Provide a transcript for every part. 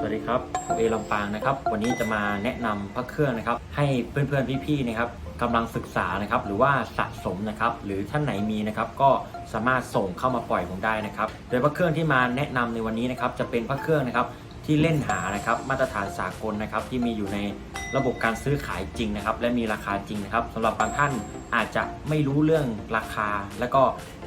สวัสดีครับผมเอลำปางนะครับ วันนี้จะมาแนะนำพระเครื่องนะครับ ให้เพื่อนๆพี่ๆนะครับกำลังศึกษานะครับ หรือว่าสะสมนะครับ หรือท่านไหนมีนะครับก็สามารถส่งเข้ามาปล่อยผมได้นะครับ โดยพระเครื่องที่มาแนะนำในวันนี้นะครับ จะเป็นพระเครื่องนะครับ ที่เล่นหานะครับมาตรฐานสากลนะครับที่มีอยู่ในระบบการซื้อขายจริงนะครับ และมีราคาจริงนะครับสำหรับบางท่านอาจจะไม่รู้เรื่องราคา แล้วก็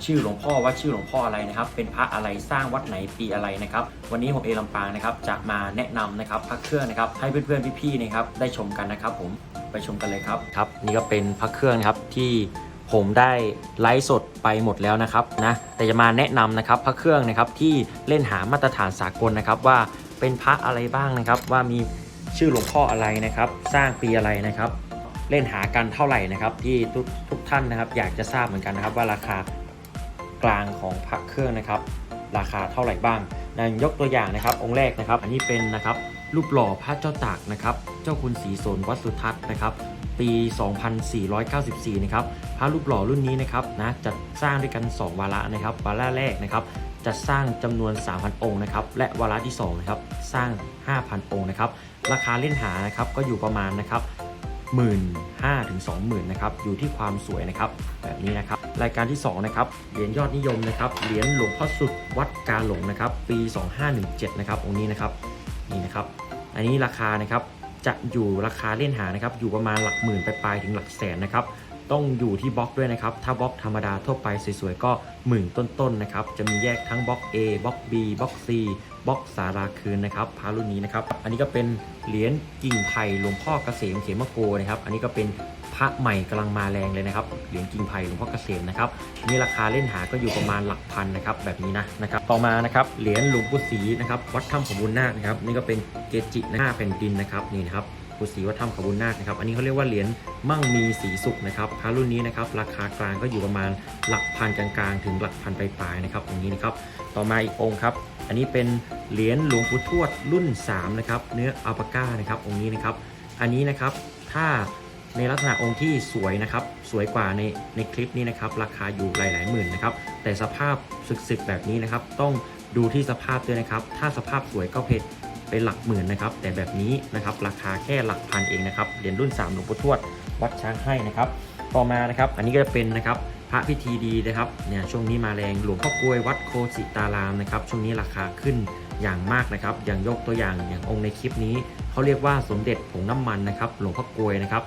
ชื่อหลวงพ่อว่าชื่อหลวงพ่ออะไรนะครับ เป็นพระอะไรสร้างวัดไหนปีอะไรนะครับ วันนี้ผมเอลำปางนะครับจะมาแนะนำนะครับพระเครื่องนะครับให้เพื่อนๆพี่ๆนะครับได้ชมกันนะครับ ผมไปชมกันเลยครับครับ นี่ก็เป็นพระเครื่องนะครับที่ผมได้ไลฟ์สดไปหมดแล้วนะครับนะแต่จะมาแนะนำนะครับพระเครื่องนะครับที่เล่นหามาตรฐานสากลนะครับว่า เป็นพระอะไรบ้างนะครับ ว่ามีชื่อหลวงพ่ออะไรนะครับ สร้างปีอะไรนะครับ เล่นหากันเท่าไหร่นะครับ ที่ทุกทุกท่านนะครับ อยากจะทราบเหมือนกันนะครับ ว่าราคากลางของพระเครื่องนะครับ ราคาเท่าไหร่บ้างนะยกตัวอย่างนะครับ องค์แรกนะครับ อันนี้เป็นนะครับรูปหล่อพระเจ้าตากนะครับ เจ้าคุณศรีสนวัดสุทัศน์นะครับ ปี 2494 นะครับ พระรูปหล่อรุ่นนี้นะครับนะจัดสร้างด้วยกัน 2 วาระนะครับ วาระแรกนะครับ จัดสร้างจำนวน 3,000 องค์นะครับ และวาระที่2นะครับสร้าง 5,000 องค์นะครับ ราคาเล่นหานะครับก็อยู่ประมาณนะครับ1 5ื่นถึง20,000นะครับอยู่ที่ความสวยนะครับแบบนี้นะครับรายการที่2นะครับเหรียญยอดนิยมนะครับเหรียญหลวงพ่อสุดวัดกาหลงนะครับปี 2517นะครับองค์นี้นะครับนี่นะครับอันนี้ราคานะครับจะอยู่ราคาเล่นหานะครับอยู่ประมาณหลักหมื่นไปปลายๆถึงหลักแสนนะครับ ต้องอยู่ที่บล็อกด้วยนะครับ ถ้าบล็อกธรรมดาทั่วไปสวยๆก็หมื่นต้นๆนะครับ จะมีแยกทั้งบล็อก A บล็อก B บล็อก C บล็อกสาราคืนนะครับพารุ่นนี้นะครับ อันนี้ก็เป็นเหรียญกิ่งไผ่หลวงพ่อเกษมเขมโกนะครับ อันนี้ก็เป็นพระใหม่กำลังมาแรงเลยนะครับ เหรียญกิ่งไผ่หลวงพ่อเกษมนะครับนี่ราคาเล่นหาก็อยู่ประมาณหลักพันนะครับ แบบนี้นะนะครับ ต่อมานะครับ เหรียญหลวงปู่ศรีนะครับ วัดถ้ำขบุญนาคนะครับ นี่ก็เป็นเกจิหน้าแผ่นดินนะครับ นี่นะครับ ปู่ศรีวัดถ้ำขบุญนาคนะครับ อันนี้เขาเรียกว่าเหรียญมั่งมีสีสุขนะครับพระรุ่นนี้นะครับราคากลางก็อยู่ประมาณหลักพันกลางๆ ถึงหลักพันปลายๆนะครับตรงนี้นะครับ ต่อมาอีกองค์ครับ อันนี้เป็นเหรียญหลวงปู่ทวดรุ่น3นะครับเนื้ออัลปาก้านะครับองค์นี้นะครับ อันนี้นะครับถ้าในลักษณะองค์ที่สวยนะครับ สวยกว่าในในคลิปนี้นะครับ ราคาอยู่หลายๆหมื่นนะครับ แต่สภาพสึกๆแบบนี้นะครับ ต้องดูที่สภาพด้วยนะครับ ถ้าสภาพสวยก็เพชร เป็นหลักหมื่นนะครับ แต่แบบนี้นะครับราคาแค่หลักพันเองนะครับเหรียญรุ่น3หลวงปู่ทวดวัดช้างให้นะครับ ต่อมานะครับ อันนี้ก็จะเป็นนะครับพระพิธีดีนะครับเนี่ยช่วงนี้มาแรงหลวงพ่อกลวยวัดโคสิตารามนะครับช่วงนี้ราคาขึ้นอย่างมากนะครับ อย่างยกตัวอย่างอย่างองค์ในคลิปนี้เขาเรียกว่าสมเด็จผงน้ำมันนะครับ หลวงพ่อกลวยนะครับ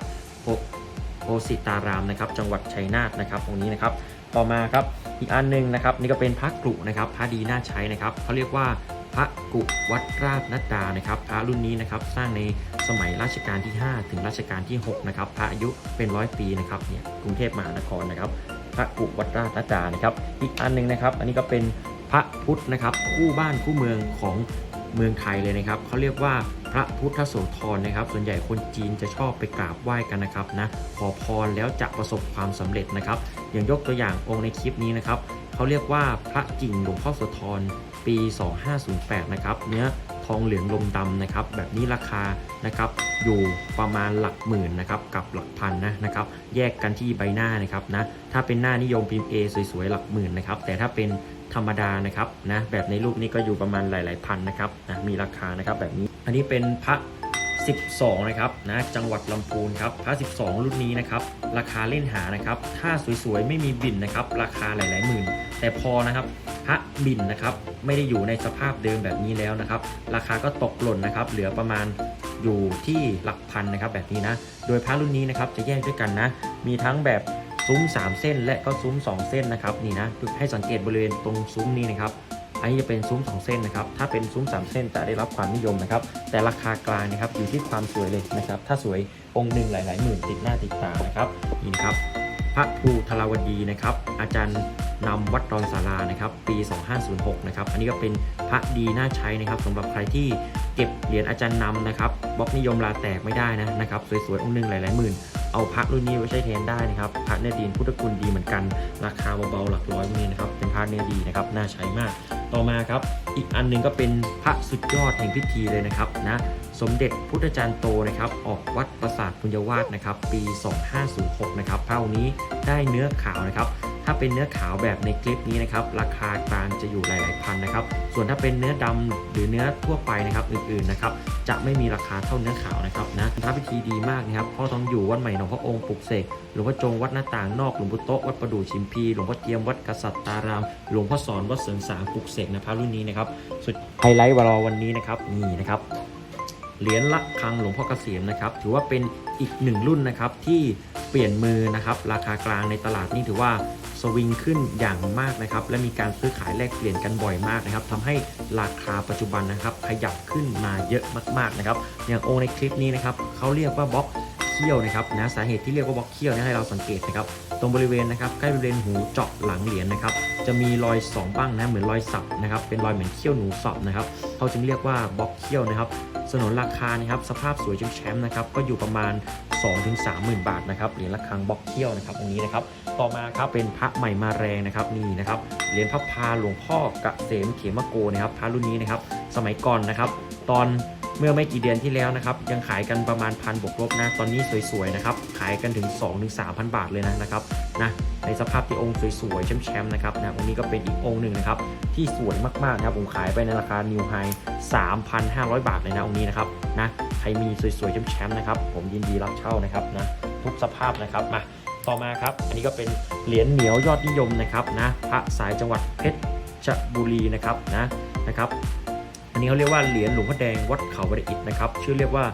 โคสิตารามนะครับ จังหวัดชัยนาทนะครับองค์นี้นะครับ ต่อมาครับอีกอันหนึงนะครับ นี่ก็เป็นพระกรุนะครับพระดีน่าใช้นะครับเขาเรียกว่า พระกุวัดราชนัดดานะครับพระรุ่นนี้นะครับสร้างในสมัยรัชกาลที่ 5 ถึงรัชกาลที่6นะครับพระอายุเป็นร้อยปีนะครับเนี่ยกรุงเทพมหานครนะครับพระกุวัดราชนัดดานะครับ อีกอันหนึงนะครับ อันนี้ก็เป็นพระพุทธนะครับคู่บ้านคู่เมืองของ เมืองไทยเลยนะครับเขาเรียกว่าพระพุทธโสธรนะครับ ส่วนใหญ่คนจีนจะชอบไปกราบไหว้กันนะครับนะขอพรแล้วจะประสบความสำเร็จนะครับ อย่างยกตัวอย่างองค์ในคลิปนี้นะครับเขาเรียกว่าพระกิ่งหลวงพ่อโสธรปี 2508 นะครับเนื้อ ทองเหลืองลมดำนะครับแบบนี้ราคานะครับอยู่ประมาณหลักหมื่นนะครับกับหลักพันนะนะครับแยกกันที่ใบหน้านะครับนะถ้าเป็นหน้านิยมพิมพ์ A สวยๆหลักหมื่นนะครับแต่ถ้าเป็นธรรมดานะครับนะแบบในรูปนี้ก็อยู่ประมาณหลายๆพันนะครับนะมีราคานะครับแบบนี้อันนี้เป็นพระ12 นะครับนะจังหวัดลำพูนครับพระ 12 รุ่นนี้นะครับราคาเล่นหานะครับถ้าสวยๆไม่มีบินนะครับราคาหลายๆหมื่น แต่พอนะครับ พระบินนะครับ ไม่ได้อยู่ในสภาพเดิมแบบนี้แล้วนะครับ ราคาก็ตกหล่นนะครับ เหลือประมาณอยู่ที่หลักพันนะครับ แบบนี้นะ โดยพระรุ่นนี้นะครับจะแยกด้วยกันนะ มีทั้งแบบซุ้ม 3 เส้น และก็ซุ้ม 2 เส้นนะครับนี่นะให้สังเกตบริเวณตรงซุ้มนี้นะครับอันนี้จะเป็นซุ้ม 2 เส้นนะครับ ถ้าเป็นซุ้ม 3 เส้นจะได้รับความนิยมนะครับ แต่ราคากลางนะครับอยู่ที่ความสวยเลยนะครับ ถ้าสวยองค์หนึ่งหลาย ๆ หมื่นติดหน้าติดตานะครับนี่นะครับ พระภูทราวดีนะครับ อาจารย์นำวัดดอนสารานะครับ ปี 2506 นะครับ อันนี้ก็เป็นพระดีน่าใช้นะครับสำหรับใครที่เก็บเหรียญอาจารย์นำนะครับบล็อกนิยมลาแตกไม่ได้นะนะครับสวยๆองค์หนึ่งหลายๆหมื่นเอาพระรุ่นนี้ไว้ใช้แทนได้นะครับพระเนื้อดีพุทธคุณดีเหมือนกัน ราคาเบาๆหลักร้อยพวกนี้นะครับเป็นพระเนื้อดีนะครับน่าใช้มาก ต่อมาครับอีกอันหนึงก็เป็นพระสุดยอดแห่งพิธีเลยนะครับนะ สมเด็จพุทธจารย์โตนะครับออกวัดปราสาทปุญญวาสนะครับปี 2506นะครับพระองค์นี้ได้เนื้อขาวนะครับถ้าเป็นเนื้อขาวแบบในคลิปนี้นะครับราคากลางจะอยู่หลาย ๆ พันนะครับ ส่วนถ้าเป็นเนื้อดำหรือเนื้อทั่วไปนะครับอื่น ๆ นะครับจะไม่มีราคาเท่าเนื้อขาวนะครับนะพระพิธีดีมากนะครับพ่อทองอยู่วัดใหม่หนองพระองค์ปลุกเสกหลวงพ่อจงวัดหน้าต่างนอกหลวงพ่อโตะวัดประดู่ชิมพีหลวงพ่อเจียมวัดกษัตริย์ตาราม หลวงพ่อสอนวัดเสริงสางปลุกเสกนะพระรุ่นนี้นะครับสุดไฮไลท์วารอวันนี้นะครับนี่นะครับ เหรียญละคังหลวงพ่อเกษมนะครับ ถือว่าเป็นอีกหนึ่งรุ่นนะครับที่เปลี่ยนมือนะครับ ราคากลางในตลาดนี่ถือว่าสวิงขึ้นอย่างมากนะครับ และมีการซื้อขายแลกเปลี่ยนกันบ่อยมากนะครับทำให้ราคาปัจจุบันนะครับ ขยับขึ้นมาเยอะมากๆนะครับ อย่างองค์ในคลิปนี้นะครับเขาเรียกว่าบล็อกเขี้ยวนะครับนะสาเหตุที่เรียกว่าบล็อกเขี้ยวเนยให้เราสังเกตนะครับตรงบริเวณนะครับใกล้บริเวณหูเจาะหลังเหรียญนะครับจะมีรอยสองบ้างนะเหมือนรอยสับนะครับเป็นรอยเหมือนเขี้ยวหนูสับนะครับเขาจึงเรียกว่าบล็อกเขี้ยวนะครับ สนนราคานะครับสภาพสวยจนแชมป์นะครับก็อยู่ประมาณ 2-30,000 บาทนะครับเหรียญระฆังบล็อกเขี้ยวนะครับตรงนี้นะครับต่อมาครับเป็นพระใหม่มาแรงนะครับนี่นะครับเหรียญพระพาหลวงพ่อกเกษมเขมโกนะครับพระรุ่นนี้นะครับสมัยก่อนนะครับ ตอนเมื่อไม่กี่เดือนที่แล้วนะครับยังขายกันประมาณพันบวกลบนะตอนนี้สวยๆนะครับขายกันถึง 2-3,000 บาทเลยนะนะครับนะ ในสภาพที่องค์สวยๆแชมป์ๆนะครับนะองค์นี้ก็เป็นอีกองค์หนึ่งนะครับที่สวยมากๆนะครับผมขายไปในราคา New High 3,500 บาทเลยนะองค์นี้นะครับนะใครมีสวยๆแชมป์ๆนะครับผมยินดีรับเช่านะครับนะทุกสภาพนะครับมาต่อมาครับ อันนี้ก็เป็นเหรียญเหนียวยอดนิยมนะครับนะพระสายจังหวัดเพชรบุรีนะครับนะนะครับ อันนี้เขาเรียกว่าเหรียญหลวงพ่อแดงวัดเขาบริอิตนะครับชื่อเรียกว่า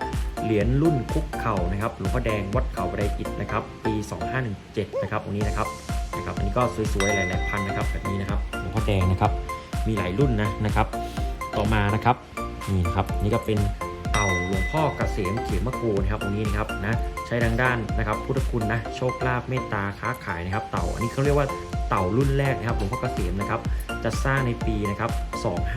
เหรียญรุ่นคุกเข่านะครับหลวงพ่อแดงวัดเขาบริอิตนะครับปี 2517นะครับตรงนี้นะครับนะครับอันนี้ก็สวยๆหลายๆพันนะครับแบบนี้นะครับหลวงพ่อแดงนะครับมีหลายรุ่นนะนะครับ ต่อมานะครับนี่นะครับนี่ก็เป็นเต่าหลวงพ่อเกษมเขมโกนะครับตรงนี้นะครับนะใช้ทางด้านนะครับพุทธคุณนะโชคลาภเมตตาค้าขายนะครับ เต่าอันนี้เขาเรียกว่า เต่ารุ่นแรกนะครับหลวงพ่อเกษมนะครับจะสร้างในปีนะครับ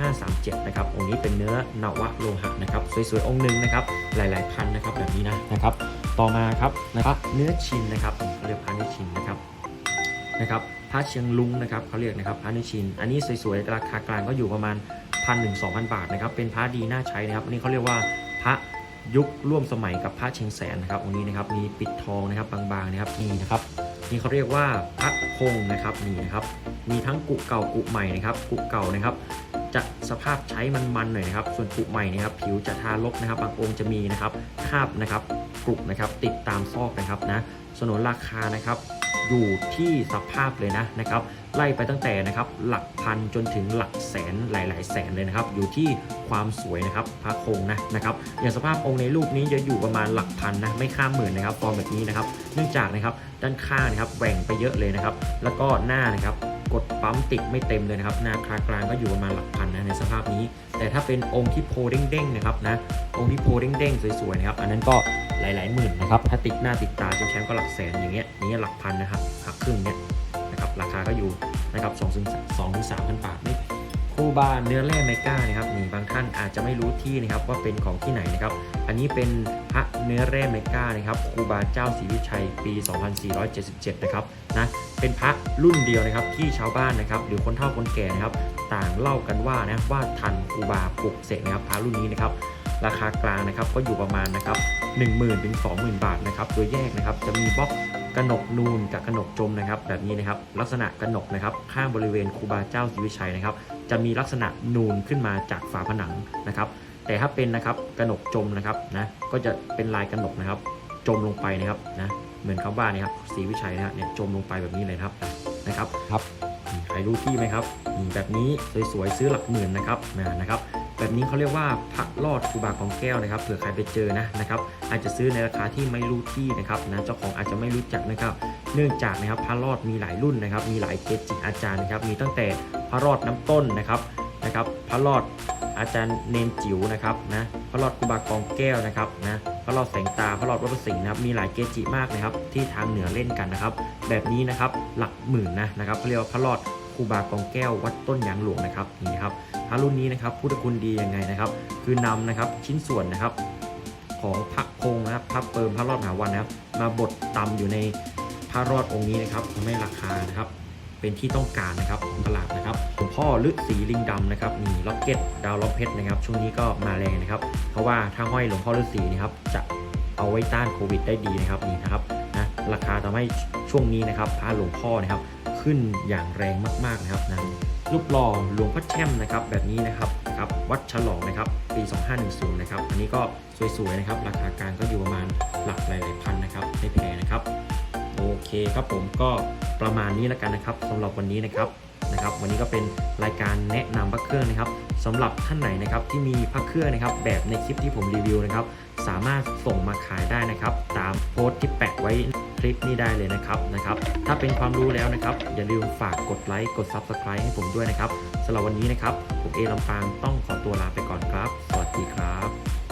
2537นะครับองค์นี้เป็นเนื้อนวะโลหะนะครับสวยๆองค์หนึ่งนะครับหลายๆพันนะครับแบบนี้นะนะครับ ต่อมาครับนะครับเนื้อชินนะครับเรียกพระเนื้อชินนะครับนะครับพระเชียงลุงนะครับเขาเรียกนะครับพระเนื้อชิน อันนี้สวยๆราคากลางก็อยู่ประมาณพันถึงสองพันบาทนะครับเป็นพระดีน่าใช้นะครับอันนี้เขาเรียกว่าพระยุคร่วมสมัยกับพระเชียงแสนนะครับองค์นี้นะครับมีปิดทองนะครับบางๆนะครับนี่นะครับ นี่เขาเรียกว่าพระคงนะครับนี่นะครับมีทั้งกุเก่ากุใหม่นะครับกุเก่านะครับ จะสภาพใช้มันๆหน่อยนะครับ ส่วนกุใหม่นะครับผิวจะทาลบนะครับ บางองค์จะมีนะครับคาบนะครับกรุบนะครับ ติดตามซอกนะครับนะสนนราคานะครับ อยู่ที่สภาพเลยนะนะครับ ไล่ไปตั้งแต่นะครับหลักพันจนถึงหลักแสนหลาย ๆ แสนเลยนะครับ อยู่ที่ความสวยนะครับพระคงนะนะครับอย่างสภาพองค์ในรูปนี้จะอยู่ประมาณหลักพันนะไม่ข้ามหมื่นนะครับฟอร์มแบบนี้นะครับ เนื่องจากนะครับด้านข้างนะครับแหว่งไปเยอะเลยนะครับ แล้วก็หน้านะครับกดปั๊มติดไม่เต็มเลยนะครับหน้าคากลางก็อยู่ประมาณหลักพันนะในสภาพนี้ แต่ถ้าเป็นองค์ที่โพเด้งๆนะครับนะองค์ที่โพเด้งๆสวยๆนะครับอันนั้นก็หลายๆหมื่นนะครับถ้าติดหน้าติดตาจนแชมป์ก็หลักแสนอย่างเงี้ยอย่างเงี้ยหลักพันนะครับหักครึ่งเนี้ย นะครับราคาก็อยู่นะครับสองถึงสองถึงสามพันบาทนี่ครูบาเนื้อแร่ไมก้านะครับนี่บางท่านอาจจะไม่รู้ที่นะครับว่าเป็นของที่ไหนนะครับ อันนี้เป็นพระเนื้อแร่เมก้านะครับครูบาเจ้าศรีวิชัยปี 2477 นะครับนะเป็นพระรุ่นเดียวนะครับที่ชาวบ้านนะครับ หรือคนเฒ่าคนแก่นะครับ ต่างเล่ากันว่านะว่าทันครูบาปลุกเสกนะครับพระรุ่นนี้นะครับราคากลางนะครับก็อยู่ประมาณนะครับ 10,000ถึง20,000 บาทนะครับโดยแยกนะครับจะมีบล็อก กระหนกนูนกับกระหนกจมนะครับ แบบนี้นะครับ ลักษณะกระหนกนะครับข้างบริเวณครูบาเจ้าศรีวิชัยนะครับ จะมีลักษณะนูนขึ้นมาจากฝาผนังนะครับ แต่ถ้าเป็นนะครับกระหนกจมนะครับนะก็จะเป็นลายกระหนกนะครับ จมลงไปนะครับนะเหมือนคำว่านี่ครับสีวิชัยนะฮะเนี่ยจมลงไปแบบนี้เลยนะครับนะครับครับนี่ใครรู้ที่ไหมครับนี่แบบนี้สวยๆซื้อหลักหมื่นนะครับนะนะครับ แบบนี้เขาเรียกว่าพระรอดครูบาของแก้วนะครับเผื่อใครไปเจอนะนะครับอาจจะซื้อในราคาที่ไม่รู้ที่นะครับนะเจ้าของอาจจะไม่รู้จักนะครับ เนื่องจากนะครับพระรอดมีหลายรุ่นนะครับ มีหลายเกจิอาจารย์นะครับมีตั้งแต่พระรอดน้ำต้นนะครับนะครับพระรอดอาจารย์เนนจิ๋วนะครับนะพระรอดครูบากองแก้วนะครับนะพระรอดแสงตาพระรอดวัดประสิงห์นะครับมีหลายเกจิมากนะครับ ที่ทางเหนือเล่นกันนะครับ แบบนี้นะครับหลักหมื่นนะนะครับเขาเรียกว่าพระรอดครูบากองแก้ววัดต้นยางหลวงนะครับนี่ครับ ระรุ่นนี้นะครับพุทธคุณดียังไงนะครับ คือนำนะครับชิ้นส่วนนะครับของพระคงนะครับพระเปิมพระรอดมหาวันนะครับ มาบดตำอยู่ในพระรอดองค์นี้นะครับทำให้ราคานะครับ เป็นที่ต้องการนะครับของตลาดนะครับหลวงพ่อฤาษีลิงดำนะครับนี่ล็อกเก็ตดาวล็อกเพชรนะครับ ช่วงนี้ก็มาแรงนะครับ เพราะว่าถ้าห้อยหลวงพ่อฤาษีนะครับจะเอาไว้ต้านโควิดได้ดีนะครับนี่นะครับนะราคาทำให้ช่วงนี้นะครับพระหลวงพ่อนะครับขขึ้นอย่างแรงมากๆนะครับนะ รูปหล่อหลวงพ่อแช่มนะครับแบบนี้นะครับครับวัดฉลองนะครับปี 2510 นะครับอันนี้ก็สวยๆนะครับราคากลางก็อยู่ประมาณหลักหลายๆพันนะครับไม่แพงนะครับโอเคครับผมก็ประมาณนี้แล้วกันนะครับสำหรับวันนี้นะครับนะครับ วันนี้ก็เป็นรายการแนะนำพระเครื่องนะครับสำหรับท่านไหนนะครับที่มีพระเครื่องนะครับ แบบในคลิปที่ผมรีวิวนะครับ สามารถส่งมาขายได้นะครับ ตามโพสต์ที่แปะไว้ ลิปนี้ได้เลยนะครับนะครับ ถ้าเป็นความรู้แล้วนะครับ อย่าลืมฝากกดไลค์กด Subscribe ให้ผมด้วยนะครับสำหรับวันนี้นะครับ ผมเอลำฟางต้องขอตัวลาไปก่อนครับ สวัสดีครับ